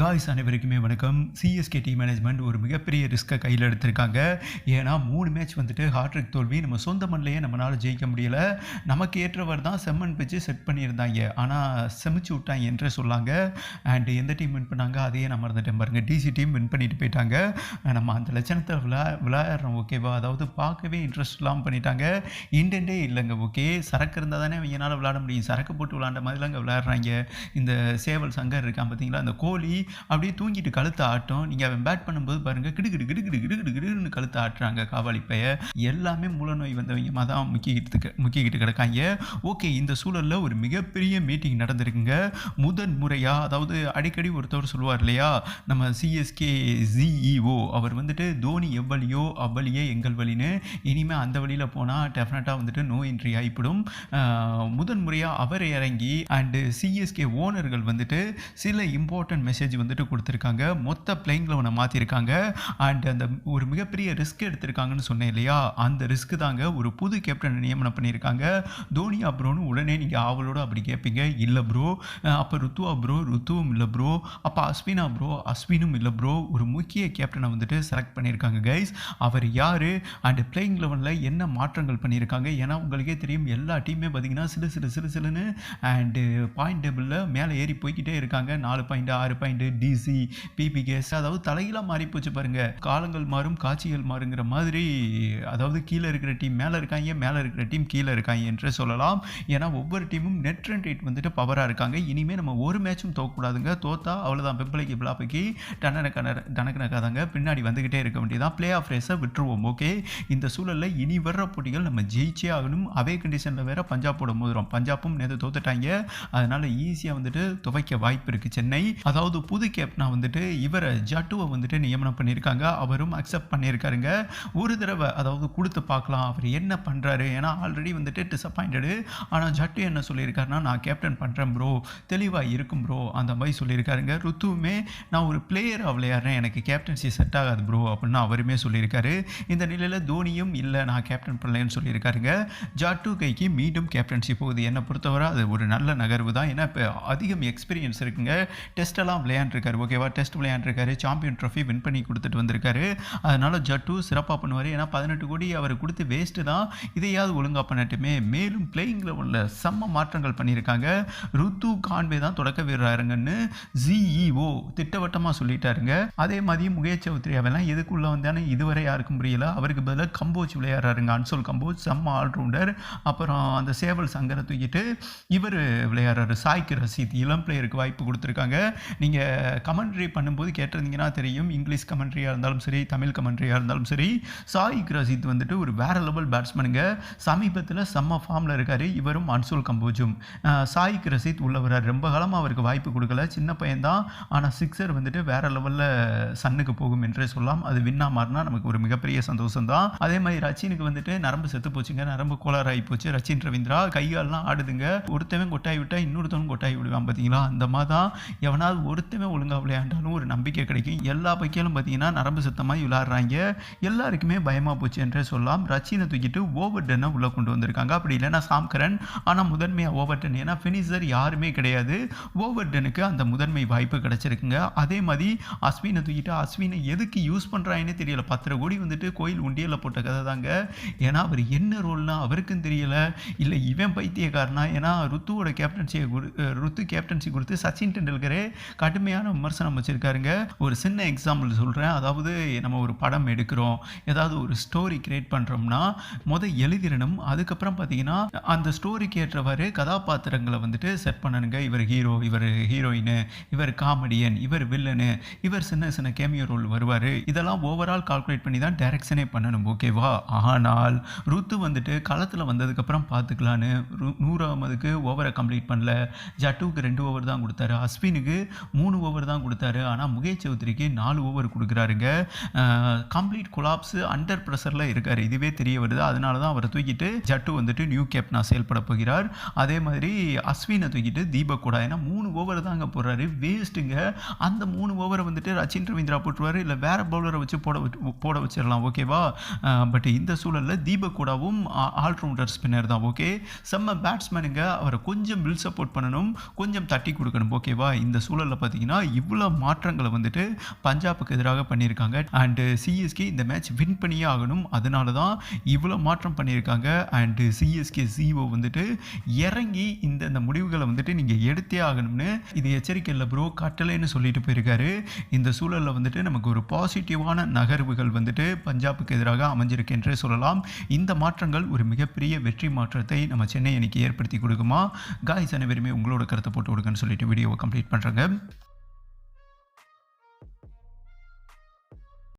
Guys அனைவருக்குமே வணக்கம். CSK team management ஒரு மிகப்பெரிய ரிஸ்க்கை கையில் எடுத்திருக்காங்க. ஏன்னா மூணு மேட்ச் வந்துட்டு ஹாட்ரிக் தோல்வி நம்ம சொந்த மண்ணிலேயே நம்மளால் ஜெயிக்க முடியல. நமக்கு ஏற்றவர் தான் செம்மன் பிச்சு செட் பண்ணியிருந்தாங்க. ஆனால் செமிச்சு விட்டாங்க என்று சொல்லாங்க. அண்ட் எந்த டீம் வின் பண்ணாங்க அதையே நான் மறந்துட்டேன் பாருங்க. டிசி டீம் வின் பண்ணிட்டு போயிட்டாங்க. நம்ம அந்த லட்சணத்தில் விளா விளையாடுறோம் ஓகேவா அதாவது பார்க்கவே இன்ட்ரெஸ்ட் இல்லாமல் பண்ணிட்டாங்க. இன்டென்டே இல்லைங்க ஓகே சரக்கு இருந்தால் தானே என்னால் விளையாட முடியும். சரக்கு போட்டு விளாண்ட மாதிரிலாம் அங்கே விளையாடுறாங்க. இந்த சேவல் சங்கர் இருக்கான் பார்த்தீங்களா? அந்த கோழி அப்படியே தூங்கிட்டு கழுத்தை ஆட்டும். நீங்கள் அவன் பேட் பண்ணும்போது பாருங்கள் கிடுகிடு கிடுகிடு கிடுகிடு கிடு கிடுன்னு கழுத்தை ஆட்டுறாங்க காவாலி பைய. எல்லாமே மூலநோய் வந்தவங்க தான் முக்கிக்கிட்டு முக்கிக்கிட்டு கிடக்காங்க. ஓகே இந்த சூழலில் ஒரு மிகப்பெரிய மீட்டிங் நடந்திருக்குங்க. முதன் முறையாக அதாவது அடிக்கடி ஒருத்தவர் சொல்லுவார் இல்லையா? நம்ம சிஎஸ்கே ஜிஇஓ அவர் வந்துட்டு தோனி எவ்வளியோ அவ்வளியே எங்கள் வழின்னு. இனிமேல் அந்த வழியில் போனால் டெஃபினட்டாக வந்துட்டு நோ என்ட்ரி ஆகிப்படும் முதன் முறையாக அவர் இறங்கி அண்டு சிஎஸ்கே ஓனர்கள் வந்துட்டு சில இம்பார்ட்டன்ட் மெசேஜ் வந்துட்டு கொடுத்துருக்காங்க. மொத்த பிளேயிங் லெவனை மாற்றிருக்காங்க அண்ட் அந்த ஒரு மிகப்பெரிய ரிஸ்க் எடுத்திருக்காங்கன்னு சொன்னேன் இல்லையா? அந்த ரிஸ்க் தாங்க ஒரு புது கேப்டன் நியமனம் பண்ணியிருக்காங்க. தோனியா அப்ரோன்னு உடனே நீங்கள் ஆவலோடு அப்படி கேட்பீங்க இல்லை ப்ரோ அப்போ ருத்துவா ப்ரோ ருத்துவும் இல்லை ப்ரோ அப்போ அஸ்வினா ப்ரோ அஸ்வினும் இல்லை ப்ரோ ஒரு முக்கிய கேப்டனை வந்துட்டு செலக்ட் பண்ணியிருக்காங்க கைஸ் அவர் யார்? அண்ட் பிளேயிங் லெவனில் என்ன மாற்றங்கள் பண்ணியிருக்காங்க? ஏன்னா உங்களுக்கே தெரியும் எல்லா டீமே பார்த்தீங்கன்னா சிறு சிறு சிறு சிறுன்னு அண்டு பாயிண்ட் டேபிளில் மேலே ஏறி போய்கிட்டே இருக்காங்க. நாலு பாயிண்ட் ஆறு பாயிண்ட் டிசி பிபிகேஸ் அதாவது தலைகளாக மாறி போச்சு பாருங்கள் காலங்கள் மாறும் காட்சிகள் மாறுங்கிற மாதிரி அதாவது கீழே இருக்கிற டீம் மேலே இருக்காங்க மேலே இருக்கிற டீம் கீழே இருக்காங்க என்று சொல்லலாம். ஏன்னா ஒவ்வொரு டீமும் நெட் ரன் ரேட் வந்துட்டு பவராக இருக்காங்க. இனிமேல் நம்ம ஒரு மேட்சும் தோக்கக்கூடாதுங்க. தோத்தா அவ்வளோதான் பிம்பளைக்கு பிளாப்பைக்கு டனக்கன டனக்கணக்காதாங்க பின்னாடி வந்துக்கிட்டே இருக்க வேண்டியதான் பிளே ஆஃப் ரேஸை விட்டுருவோம் ஓகே இந்த சூழலில் இனி வர்ற போட்டிகள் நம்ம ஜெயிச்சே ஆகணும். அவே கண்டிஷனில் வேற பஞ்சாப்போட மோதுறோம். பஞ்சாப்பும் நேற்று தோத்துட்டாங்க. அதனால் ஈஸியாக வந்துட்டு துவைக்க வாய்ப்பு இருக்குது சென்னை. அதாவது புது கேப்டனா வந்துட்டு இவரை ஜட்டுவை வந்துட்டு நியமனம் பண்ணியிருக்காங்க. அவரும் அக்செப்ட் பண்ணியிருக்காருங்க. ஒரு தடவை அதாவது கொடுத்து பார்க்கலாம். அவர் என்ன பண்ணுறாரு ஏன்னா ஆல்ரெடி வந்துட்டு டிசப்பாயிண்டடு ஆனால் ஜட்டு என்ன சொல்லியிருக்காருன்னா நான் கேப்டன் பண்ணுறேன் ப்ரோ தெளிவாக இருக்கும் ப்ரோ அந்த மாதிரி சொல்லியிருக்காருங்க. ருத்துவுமே நான் ஒரு பிளேயராக விளையாடுறேன். எனக்கு கேப்டன்சி செட் ஆகாது ப்ரோ அப்படின்னு அவருமே சொல்லியிருக்காரு. இந்த நிலையில் தோனியும் இல்லை நான் கேப்டன் பண்ணலன்னு சொல்லியிருக்காருங்க. ஜாட்டு கைக்கு மீண்டும் கேப்டன்சி போகுது. என்னை பொறுத்தவரை அது ஒரு நல்ல நகர்வு தான். ஏன்னா இப்போ அதிகம் எக்ஸ்பீரியன்ஸ் இருக்குங்க. டெஸ்ட்டெல்லாம் விளையாண்டுருக்காரு. ஓகேவா டெஸ்ட் விளையாண்டுருக்காரு. சாம்பியன் ட்ராஃபி வின் பண்ணி கொடுத்துட்டு வந்திருக்காரு. அதனால் ஜட்டு சிறப்பாக பண்ணுவார். ஏன்னா பதினெட்டு கோடி அவர் கொடுத்து வேஸ்ட்டு தான் இதையாவது ஒழுங்காக பண்ணட்டுமே. மேலும் பிளேயிங் லெவலில் செம்ம மாற்றங்கள் பண்ணியிருக்காங்க. ருத்து கான்வே தான் தொடக்க வீரருங்கன்னு ஜிஇஓ திட்டவட்டமாக சொல்லிட்டாருங்க. அதே மாதிரி முகேஷ் சௌத்ரி அவெல்லாம் எதுக்குள்ளே வந்தானே இதுவரை யாருக்கும் புரியல. அவருக்கு பதிலாக கம்போஜ் விளையாடுறாருங்க. அன்சோல் கம்போஜ் செம்ம ஆல்ரவுண்டர் அப்புறம் அந்த சேவல் சங்கரை தூக்கிட்டு இவர் விளையாடுறாரு. சாய்க்கு ரசீத் இளம் பிளேயருக்கு வாய்ப்பு கொடுத்துருக்காங்க. நீங்கள் கமெண்ட்ரி பண்ணும்போது கேட்டிருந்தீங்கன்னா தெரியும். இங்கிலீஷ் கமெண்ட்ரியாக இருந்தாலும் சரி தமிழ் கமெண்ட்ரியாக இருந்தாலும் சரி சாயிக் ரசீத் வந்துட்டு ஒரு வேற லெவல் பேட்ஸ்மேனுங்க சமீபத்தில் செம்ம ஃபார்மில் இருக்கார். இவரும் அன்சோல் கம்போஜும். சாயிக் ரசீத் உள்ளவரார் ரொம்ப காலமாக அவருக்கு வாய்ப்பு கொடுக்கல. சின்ன பையன்தான். ஆனால் சிக்ஸர் வந்துட்டு வேற லெவலில் சன்னுக்கு போகும் என்றே சொல்லலாம். அது வின்னா மாறினா நமக்கு ஒரு மிகப்பெரிய சந்தோஷம் தான் அதே மாதிரி ரச்சினுக்கு வந்துட்டு நரம்பு செத்து போச்சுங்க. நரம்பு கோளாறு ஆகி போச்சு. ரச்சின் ரவீந்திரா கைகாலெலாம் ஆடுதுங்க. ஒருத்தவன் கொட்டாய் விட்டா இன்னொருத்தவன் கொட்டாய் விடுவான் பார்த்தீங்களா அந்த மாதிரி தான் எவனாவது ஒருத்தவன் ஒழுங்காக விளையாண்டாலும் ஒரு நம்பிக்கை கிடைக்கும். எல்லா பைக்கிலும் பார்த்தீங்கன்னா நரம்பு சுத்தமாக விளாட்றாங்க. எல்லாருக்குமே பயமாக போச்சு என்றே சொல்லலாம். ரச்சினை தூக்கிட்டு ஓவர் டென்னை உள்ளே கொண்டு வந்திருக்காங்க. அப்படி இல்லைன்னா சாம்கரன். ஆனால் முதன்மையாக ஓவர் டென் ஏன்னா ஃபினிஷர் யாருமே கிடையாது. ஓவர் டெனுக்கு அந்த முதன்மை வாய்ப்பு கிடச்சிருக்குங்க. அதே மாதிரி அஸ்வினை தூக்கிட்டு அஸ்வினை எதுக்கு யூஸ் பண்ணுறாங்கன்னு தெரியல. பத்தரை கோடி வந்துட்டு கோயில் உண்டியலில் போட்ட கதை தாங்க. ஏன்னா அவர் என்ன ரோல்னா அவருக்கும் தெரியல. இல்லை இவன் பைத்தியக்காரனா? ஏன்னா ருத்துவோட கேப்டன்சியை ருத்து கேப்டன்சி கொடுத்து சச்சின் டெண்டுல்கரே கடுமையான விமர்சனம் வச்சுருக்காருங்க. ஒரு சின்ன எக்ஸாம்பிள் சொல்கிறேன் அதாவது நம்ம ஒரு படம் எடுக்கிறோம். ஏதாவது ஒரு ஸ்டோரி கிரியேட் பண்ணுறோம்னா மொதல் எழுதிடணும். அதுக்கப்புறம் பார்த்தீங்கன்னா அந்த ஸ்டோரிக்கு ஏற்றவாறு கதாபாத்திரங்களை வந்துட்டு செட் பண்ணணுங்க. இவர் ஹீரோ இவர் ஹீரோயின் இவர் காமெடியன் இவர் வில்லனு இவர் சின்ன சின்ன கேமியோ ரோல் வருவார். இதெல்லாம் ஓவரால் கால்குலேட் பண்ணி தான் டைரக்ஷனே பண்ணணும். ஓகேவா ஆனால் ருத்து வந்துட்டு களத்தில் வந்ததுக்கப்புறம் பார்த்துக்கலான்னு நூறாவதுக்கு ஓவரை கம்ப்ளீட் பண்ணல. ஜட்டுவுக்கு ரெண்டு ஓவர் தான் கொடுத்தாரு. அஸ்வினுக்கு மூணு மூணு ஓவர் தான் கொடுத்தாரு. ஆனால் முகேஷ் சௌத்ரிக்கு நாலு ஓவர் கொடுக்குறாருங்க. கம்ப்ளீட் கொலாப்ஸு அண்டர் ப்ரெஷரில் இருக்கார். இதுவே தெரிய வருது. அதனால தான் அவரை தூக்கிட்டு ஜட்டு வந்துட்டு நியூ கேப்டனாக செயல்பட போகிறார். அதே மாதிரி அஸ்வினை தூக்கிட்டு தீபக் கூட. ஏன்னா மூணு ஓவர் தாங்க போடுறாரு. வேஸ்ட்டுங்க. அந்த மூணு ஓவரை வந்துட்டு ரச்சின் ரவீந்திரா போட்டுருவார். இல்லை வேறு பவுலரை வச்சு போட போட வச்சிடலாம். ஓகேவா பட் இந்த சூழலில் தீபக் கூடாவும் ஆல்ரவுண்டர் ஸ்பின்னர் தான். ஓகே செம்ம பேட்ஸ்மேனுங்க அவரை கொஞ்சம் பில் சப்போர்ட் பண்ணணும். கொஞ்சம் தட்டி கொடுக்கணும். ஓகேவா இந்த சூழலில் பார்த்தீங்கன்னா பார்த்தீங்கன்னா இவ்வளோ மாற்றங்களை வந்துட்டு பஞ்சாபுக்கு எதிராக பண்ணியிருக்காங்க. அண்டு சிஎஸ்கே இந்த மேட்ச் வின் பண்ணியே ஆகணும். அதனால தான் இவ்வளோ மாற்றம் பண்ணியிருக்காங்க. அண்டு சிஎஸ்கே சிஓ வந்துட்டு இறங்கி இந்த இந்த முடிவுகளை வந்துட்டு நீங்கள் எடுத்தே ஆகணும்னு இது எச்சரிக்கை இல்லை ப்ரோ கட்டலைன்னு சொல்லிட்டு போயிருக்காரு. இந்த சூழலில் வந்துட்டு நமக்கு ஒரு பாசிட்டிவான நகர்வுகள் வந்துட்டு பஞ்சாபுக்கு எதிராக அமைஞ்சிருக்கு என்றே சொல்லலாம். இந்த மாற்றங்கள் ஒரு மிகப்பெரிய வெற்றி மாற்றத்தை நம்ம சென்னை அணிக்கு ஏற்படுத்தி கொடுக்குமா? காய்ஸ் அனைவருமே உங்களோட கருத்தை போட்டு கொடுங்கன்னு சொல்லிட்டு வீடியோவை கம்ப்ளீட் பண்ணுறாங்க